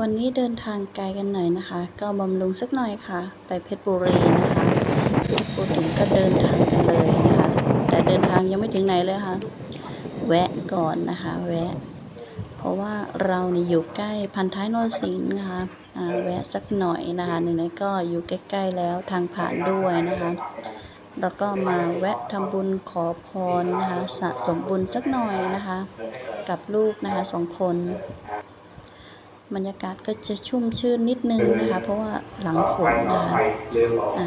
วันนี้เดินทางไกลกันหน่อยนะคะ ก็บำรุงสักหน่อยค่ะ ไปเพชรบุรีนะคะพูดถึงก็เดินทางกันเลยนะคะ แต่เดินทางยังไม่ถึงไหนเลยค่ะ แวะก่อนนะคะ แวะ เพราะว่าเรานี่อยู่ใกล้พันท้ายนรสิงห์นะคะแวะสักหน่อยนะคะไหนๆก็อยู่ใกล้ ๆ แล้วทางผ่านด้วยนะคะ แล้วก็มาแวะทำบุญขอพรนะคะ สะสมบุญสักหน่อยนะคะ กับลูกนะคะสองคน บรรยากาศก็จะชุ่มชื่นนิดนึงนะคะ เพราะว่าหลังฝนนะคะอะ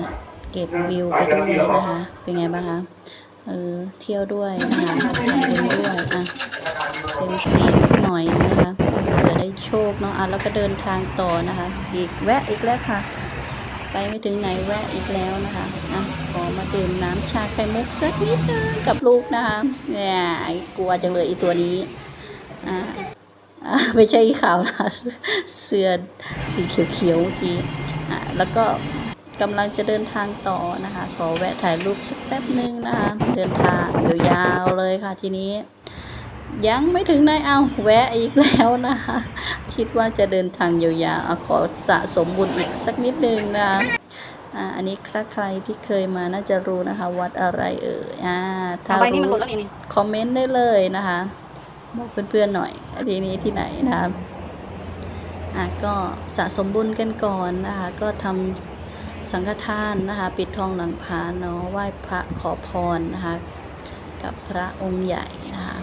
เก็บวิวไปด้วยนะคะ เป็นไงบ้างคะเออเที่ยวด้วยนะคะทำบุญด้วยอะเซมซีสักหน่อยนะคะเผื่อได้โชคเนาะอะแล้วก็เดินทางต่อนะคะ อีกแวะอีกแล้วค่ะ ไปไม่ถึงไหนแวะอีกแล้วนะคะอะขอมาดื่มน้ำชาไข่มุกสักนิดนึงกับลูกนะคะเนี่ยกลัวจังเลยอีตัวนี้อ่าอ่า ไม่ใช่ขาวนะเสื้อสีเขียวๆเมื่อกี้อ่าแล้วก็กำลังจะเดินทางต่อนะคะ ขอแวะถ่ายรูปสักแป๊บหนึ่งนะคะ เดินทางยาวๆเลยค่ะทีนี้ ยังไม่ถึงไหนเอาแวะอีกแล้วนะคะ คิดว่าจะเดินทางยาวๆเอาขอสะสมบุญอีกสักนิดนึงนะคะอ่าอันนี้ถ้าใครที่เคยมาน่าจะรู้นะคะ วัดอะไรเอ่ยอ่าถ้าเอาใบนี้มันรู้หล่นแล้วนี่นี่คอมเมนต์ได้เลยนะคะ บอกเพื่อนๆหน่อยทีนี้ที่ไหนนะคะอะก็สะสมบุญกันก่อนนะคะ ก็ทำสังฆทานนะคะ ปิดทองหลังพระเนาะไหว้พระขอพรนะคะ กับพระองค์ใหญ่นะคะ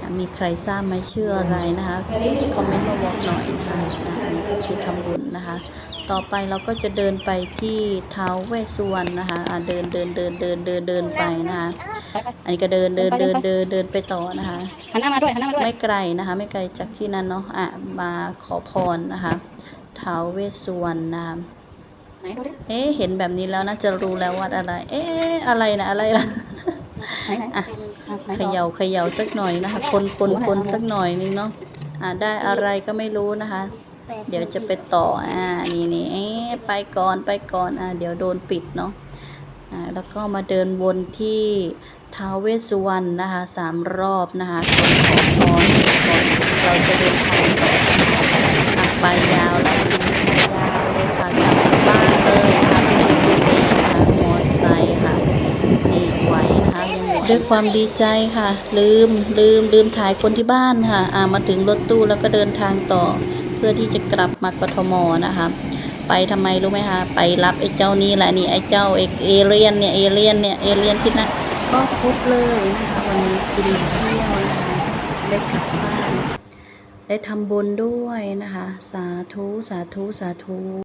อะมีใครทราบไหมชื่ออะไรนะคะ คอมเมนต์มาบอกหน่อยนะคะอะอันนี้ก็คือทำบุญนะคะ ต่อไปเราก็จะเดินไปที่ท้าวเวสสุวรรณนะคะอะเดินเดินเดินเดินเดินเดินไปนะคะไปไปอันนี้ก็เดินเดินเดินเดินเดินไปต่อนะคะ หันหน้ามาด้วยหันหน้ามาด้วยไม่ไกลนะคะ ไม่ไกลจากที่นั้นเนาะอะมาขอพรนะคะท้าวเวสสุวรรณนะคะไหนดูดิเอ๊ะเห็นแบบนี้แล้วน่าจะรู้แล้ววัดอะไร เอ๊ะอะไรนะอะไรล่ะ ไหนไหนอะไหนเขย่าเขย่าสักหน่อยนะคะ คนคนคนสักหน่อยนึงเนาะอะได้อะไรก็ไม่รู้นะคะ เดี๋ยวจะไปต่ออ่านี่นี่เอ๊ะไปก่อนไปก่อนอ่าเดี๋ยวโดนปิดเนาะอ่าแล้วก็มาเดินวนที่ท้าวเวสสุวรรณนะคะสามรอบนะคะขอขอพรก่อนเราจะเดินทางต่อไปยาวแล้วยาวเลยค่ะกลับบ้านเลยนะคะที่เพชรบุรีนะคะมอไซค์ค่ะนี่ไหวนะคะยังด้วยความดีใจค่ะ ลืมลืมลืมถ่ายคนที่บ้านค่ะอ่ามาถึงรถตู้แล้วก็เดินทางต่อ เพื่อที่จะกลับมากทมนะคะไปทำไมรู้ไหมคะไปรับไอ้เจ้านี่แหละนี่ไอ้เจ้าเอเอเลียนเนี่ยเอเลียนเนี่ยเอเลียนที่นั่นก็ครบเลยนะคะวันนี้กินเที่ยวนะคะได้กลับบ้านได้ทำบุญด้วยนะคะ สาธุ สาธุ สาธุ